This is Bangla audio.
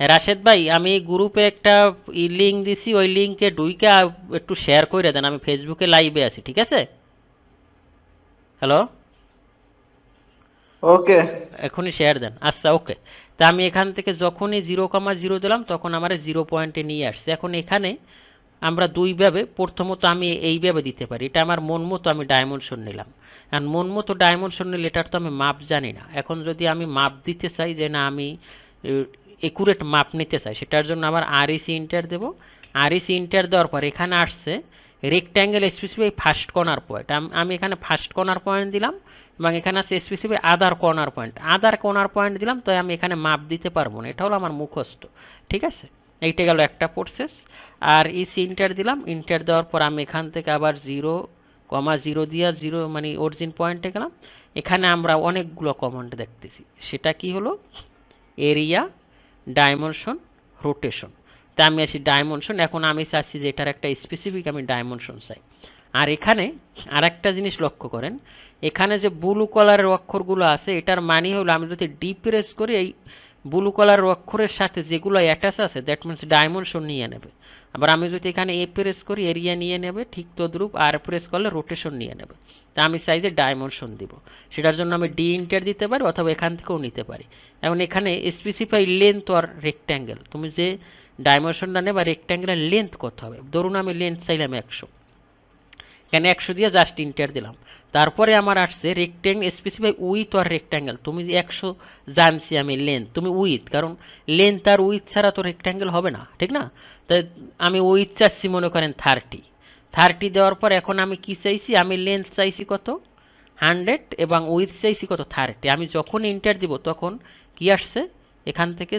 হ্যাঁ রাশেদ ভাই আমি গ্রুপে একটা ই লিঙ্ক দিছি ওই লিঙ্কে ঢুইকা একটু শেয়ার করে দেন আমি ফেসবুকে লাইভে আছি ঠিক আছে? হ্যালো ওকে এখনই শেয়ার দেন আচ্ছা ওকে তা আমি এখান থেকে যখনই জিরো কমা জিরো দিলাম তখন আমার জিরো পয়েন্টে নিয়ে আসছে। এখন এখানে আমরা দুইভাবে প্রথমত আমি এইভাবে দিতে পারি এটা আমার মন মতো আমি ডাইমেনশন নিলাম। আর মন মতো ডাইমেনশন নিলে এটার তো আমি মাপ জানি না। এখন যদি আমি মাপ দিতে চাই যে না আমি একুরেট মাপ নিতে চাই সেটার জন্য আমার আর ইসি ইন্টার দেবো। আর ইসি ইন্টার দেওয়ার পর এখানে আসছে rectangle specific first corner point আমি এখানে ফার্স্ট কর্নার পয়েন্ট দিলাম এবং এখানে আছে specific other corner point other corner point দিলাম তো আমি এখানে মাপ দিতে পারব না। এটা হলো আমার মুখস্থ, ঠিক আছে? এইটা গেল একটা প্রসেস আর ইসি ইন্টার দিলাম ইন্টার দেওয়ার পর আমি এখান থেকে আবার জিরো কমা জিরো দিয়া জিরো মানে অরিজিন পয়েন্টে গেলাম। এখানে আমরা অনেকগুলো কমান্ড দেখতেছি। সেটা কি হলো? এরিয়া ডাইমেনশন রোটেশন তা আমি আসি ডাইমেনশন এখন আমি চাচ্ছি যে এটার একটা স্পেসিফিক আমি ডাইমেনশন চাই। আর এখানে আর একটা জিনিস লক্ষ্য করেন, এখানে যে ব্লু কালারের অক্ষরগুলো আছে, এটার মানে হলো আমি যদি ডি প্রেস করি, এই ব্লু কালারের অক্ষরের সাথে যেগুলো অ্যাটাচ আছে দ্যাট মিনস ডাইমেনশন নিয়ে নেবে। আবার আমি যদি এখানে এ প্রেস করি এরিয়া নিয়ে নেবে, ঠিক তদ্রুপ আর প্রেস করলে রোটেশন নিয়ে নেবে। তা আমি সাইজে ডাইমেনশন দিব। সেটার জন্য আমি ডি ইন্টার দিতে পারি অথবা এখান থেকেও নিতে পারি। এখন এখানে স্পেসিফাই লেন্থ আর রেক্ট্যাঙ্গেল তুমি যে ডাইমেনশনটা নেবা রেক্ট্যাঙ্গেলের লেন্থ কত হবে? ধরুন আমি লেন্থ চাইলাম একশো। এখানে একশো দিয়ে জাস্ট ইন্টার দিলাম। তারপরে আমার আসছে রেক্ট্যাঙ্গ স্পেসিফাই উইথ আর রেক্ট্যাঙ্গেল তুমি একশো জানছি আমি লেন্থ তুমি উইথ কারণ লেন্থ আর উইথ ছাড়া তো রেক্ট্যাঙ্গেল হবে না, ঠিক না? তাই আমি উইথ চাচ্ছি মনে করেন থার্টি থার্টি দেওয়ার পর এখন আমি কি চাইছি? আমি লেন্থ চাইছি কত? হান্ড্রেড এবং উইথ চাইছি কত? থার্টি আমি যখন ইন্টার দিব তখন কি আসছে? এখান থেকে